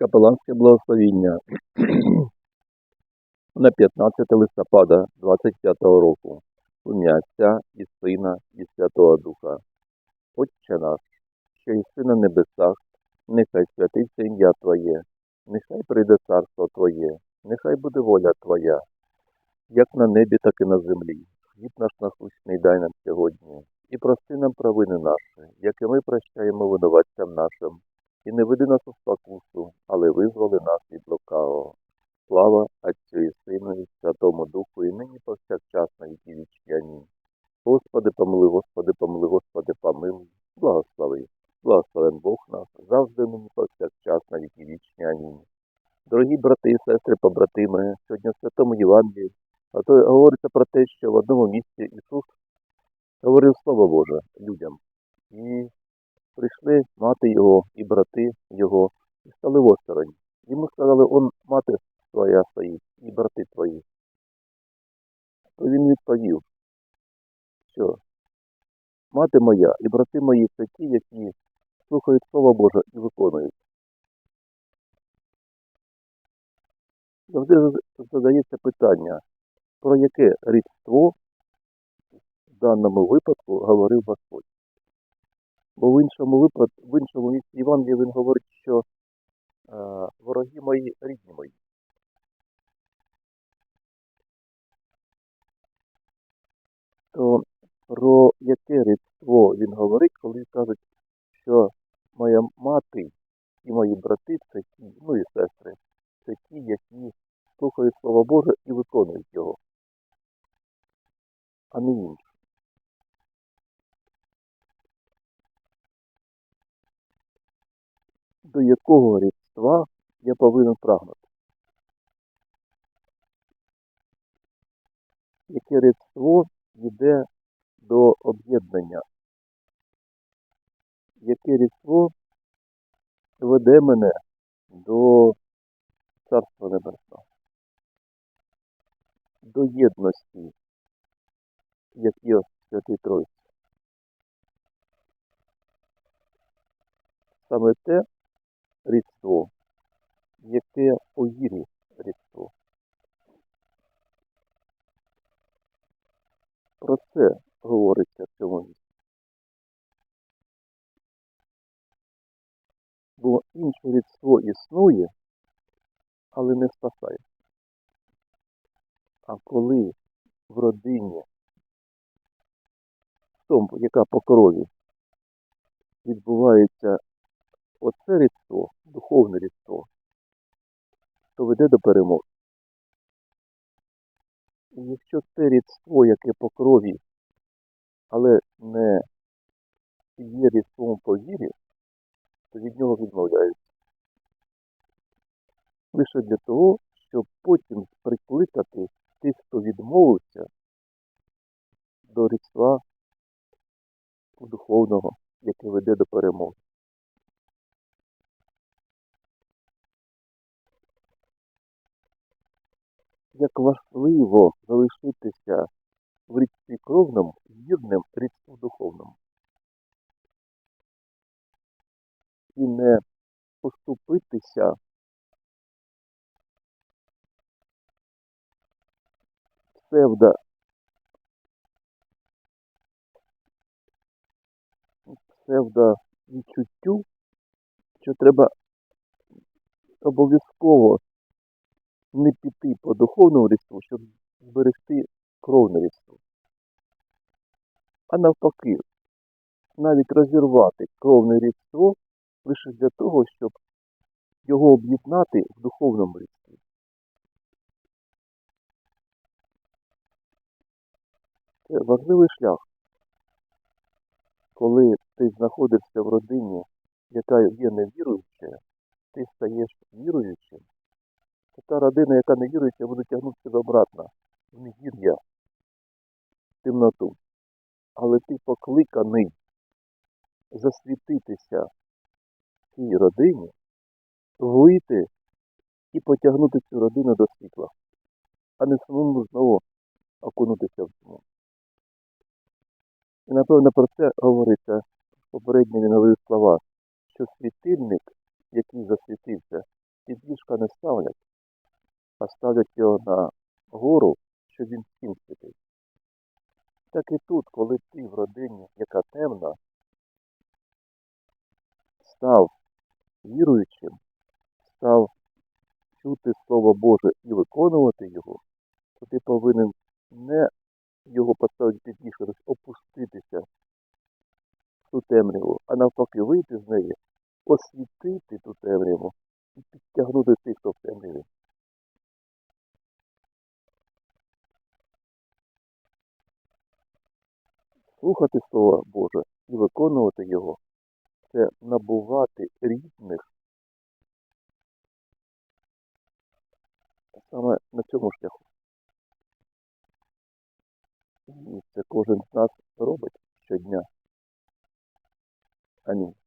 Капеланське благословіння на 15 листопада 25 року. Ім'я Отця і Сина і Святого Духа. Отче наш, що єси на небесах, нехай святиться ім'я Твоє, нехай прийде царство Твоє, нехай буде воля Твоя, як на небі, так і на землі. Хліб наш насущний дай нам сьогодні, і прости нам провини наші, як і ми прощаємо винуватцям нашим. І не веди нас у спокусу, визволи нас від лукавого. Слава Отцю і Сину і Святому Духу, і нині повсякчас на віки вічні. Амінь. Господи, помили, Господи, помили, Господи, помилуй, благослови. Благословен Бог наш, завжди нині повсякчас на віки вічні. Амінь. Дорогі брати і сестри, побратими, сьогодні в Святому Євангелії говориться про те, що в одному місці Ісус говорив Слово Боже людям. І прийшли мати його і брати його, і стали в осторонь. Йому сказали, он мати твоя стоїть, і брати твої. То він відповів, що мати моя і брати мої це ті, які слухають Слово Боже і виконують. Завжди задається питання, про яке рідство в даному випадку говорив Господь. Бо в іншому випадку, в іншому місці Євангелії він говорить, що е, мої рідні мої. То про яке рідство він говорить, коли кажуть, що моя мати і мої брати це ті, ну і сестри, це ті, які слухають Слово Боже і виконують його, а не інші. До якого рідства я повинен прагнути? Яке рідство йде до об'єднання? Яке рідство веде мене до Царства Небесного? До єдності, як є Святий Тройці. Саме те рідство, яке вірі рідство. Про це говориться в цьому місці. Бо інше рідство існує, але не спасає. А коли в родині, в тому, яка по крові, відбувається оце рідство, духовне рідство, то веде до перемоги. І якщо це рідство, яке по крові, але не є рідством по вірі, то від нього відмовляються. Лише для того, щоб потім прикликати тих, хто відмовився до рідства духовного, яке веде до перемоги. Як важливо залишитися в рідстві кровному вірним рідству духовному. І не поступитися псевдо псевдо відчуттю, що треба обов'язково не піти по духовному рідству, щоб зберегти кровне рідство. А навпаки, навіть розірвати кровне рідство лише для того, щоб його об'єднати в духовному рідстві. Це важливий шлях, коли ти знаходишся в родині, яка є невіруюча, ти стаєш віруючим, та родина, яка не віруюча, буде тягнути тебе обратно в невір'я, в темноту. Але ти покликаний засвітитися цій родині, вийти і потягнути цю родину до світла, а не самому знову окунутися в тьму. І напевно про це говориться попередні він слова, що світильник, який засвітився, не ставлять, а ставлять його на гору, щоб він всім світив. Так і тут, коли ти в родині, яка темна, став віруючим, став чути Слово Боже і виконувати його, то ти повинен не його поставити підніше, тобто опуститися в ту темряву, а навпаки вийти з неї, освітити ту темряву і підтягнути тих, хто Слухати Слово Боже і виконувати його це набувати рідних саме на цьому шляху. І це кожен з нас робить щодня. Амінь.